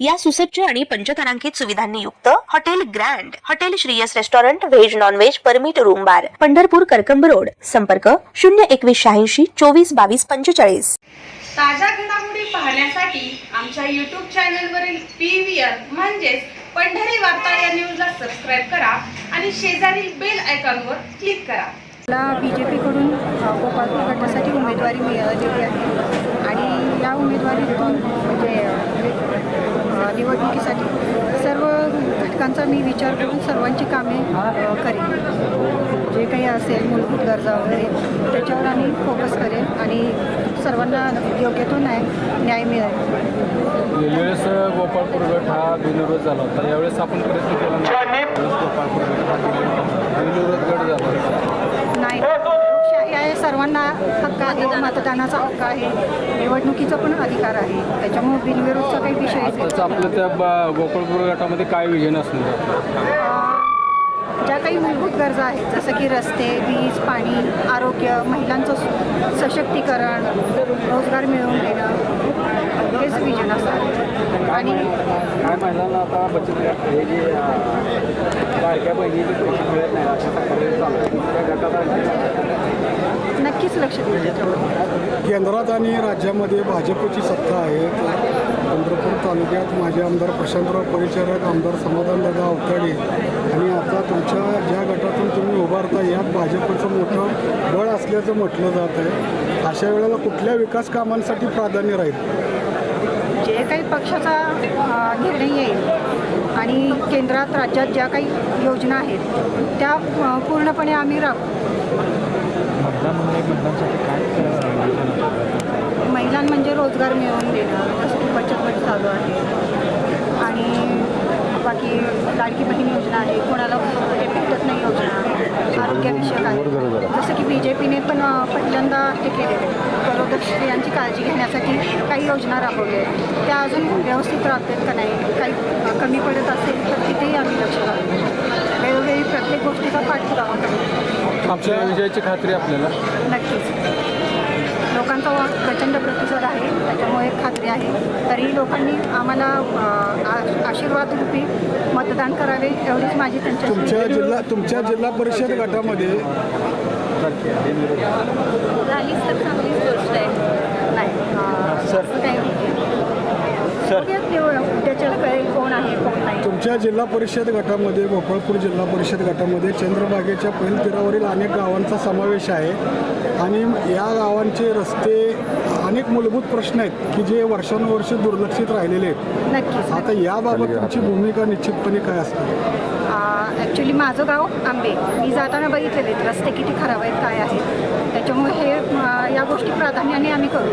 या सुसज्ज आणि पंचतारांकित सुविधांनी युक्त hotel grand hotel Shriyas restaurant veg non veg permit room bar. Pandharpur Karkamb road. संपर्क शून्य एकवीस शहाऐंशी चोवीस बावीस पंचेचाळीस. ताज्या घडामोडी पाहण्यासाठी आमच्या यूट्यूब चॅनलवरील पी व्ही आर म्हणजेच पंढरी वार्ता या न्यूजला सबस्क्राईब करा आणि शेजारील बेल आयकॉनवर क्लिक करा. मला बी जे पीकडून गोपाळपूर गटासाठी उमेदवारी मिळालेली आहे. आणि या उमेदवारीतून निवडणुकीसाठी. सर्व घटकांचा मी विचार करून सर्वांची कामे करेन. जे काही असेल मूलभूत गरजा वगैरे त्याच्यावर आम्ही फोकस करेन आणि सर्वांना योग्य तो न्याय न्याय मिळेल. गेल्या वेळेस गोपाळपूर गट हा बिनविरोध झाला होता. यावेळेस आपण प्रयत्न केला गोपाळपूर गट हा बिनविरोध गट झाला होता. सर्वांना हक्क आहे मतदानाचा हक्क आहे. निवडणुकीचा पण अधिकार आहे. त्याच्यामुळे बिनविरोधचा काही. आताच आपलं त्या ब- गोपाळपूर गटामध्ये काय विजन असणार? ज्या काही मूलभूत गरजा आहेत जसं की रस्ते वीज पाणी आरोग्य महिलांचं सु- सशक्तीकरण रोजगार मिळवून देणं हेच विजन असतात आणि काय महिलांना आता बचत गट हे जे लाडक्या बहिणीचे पैसे मिळत नाही अशा चालू गटात नक्कीच लक्ष देऊ त्याच्यावर केंद्रात आणि राज्यामध्ये भाजपची सत्ता आहे चंद्रपूर तालुक्यात माझे आमदार प्रशांतराव परिचारक आमदार समाधानदादा अवताडे आणि आता तुमच्या ज्या गटातून तुम्ही उभारता यात भाजपचं मोठं बळ असल्याचं म्हटलं जात आहे. अशा वेळेला कुठल्या विकास कामांसाठी प्राधान्य राहील? जे काही पक्षाचा निर्णय येईल आणि केंद्रात राज्यात ज्या काही योजना आहेत त्या पूर्णपणे आम्ही राखू महिलां म्हणजे रोजगार मिळवून देणं म्हणजे जसं की बचत गट चालू आहे. आणि बाकी लाडकी बहीण योजना आहे कोणाला ते भेटत नाही योजना आरोग्यविषयक आहे. जसं की बी जे पीने पण पहिल्यांदा हे केले. बरोबर स्त्रियांची काळजी घेण्यासाठी काही योजना राबवल्या आहेत. त्या अजून व्यवस्थित राबतात का नाही? काही कमी पडत असेल तर तिथे आपल्या विजयाची खात्री आपल्याला. नक्कीच. लोकांचा प्रचंड प्रतिसाद आहे त्याच्यामुळे एक खात्री आहे. तरी लोकांनी आम्हाला आशीर्वाद रूपी मतदान करावे एवढीच माझी तुमच्या त्यांच्याशी जिल्हा तुमच्या जिल्हा परिषद गटामध्ये झालीच तर चांगलीच गोष्ट आहे. नाही अ, असं तुमच्या जिल्हा परिषद गटामध्ये गोपाळपूर जिल्हा परिषद गटामध्ये चंद्रभागेच्या पहिलतीरावरील अनेक गावांचा समावेश आहे. आणि या गावांचे रस्ते अनेक मूलभूत प्रश्न आहेत की जे वर्षानुवर्ष दुर्लक्षित राहिलेले आहेत. नक्कीच आता याबाबत तुमची भूमिका निश्चितपणे काय असते ॲक्च्युली माझं गाव आंबे. मी जाताना बघितलेले आहेत रस्ते किती खराब आहेत काय आहेत. त्याच्यामुळे हे या गोष्टी प्राधान्याने आम्ही करू.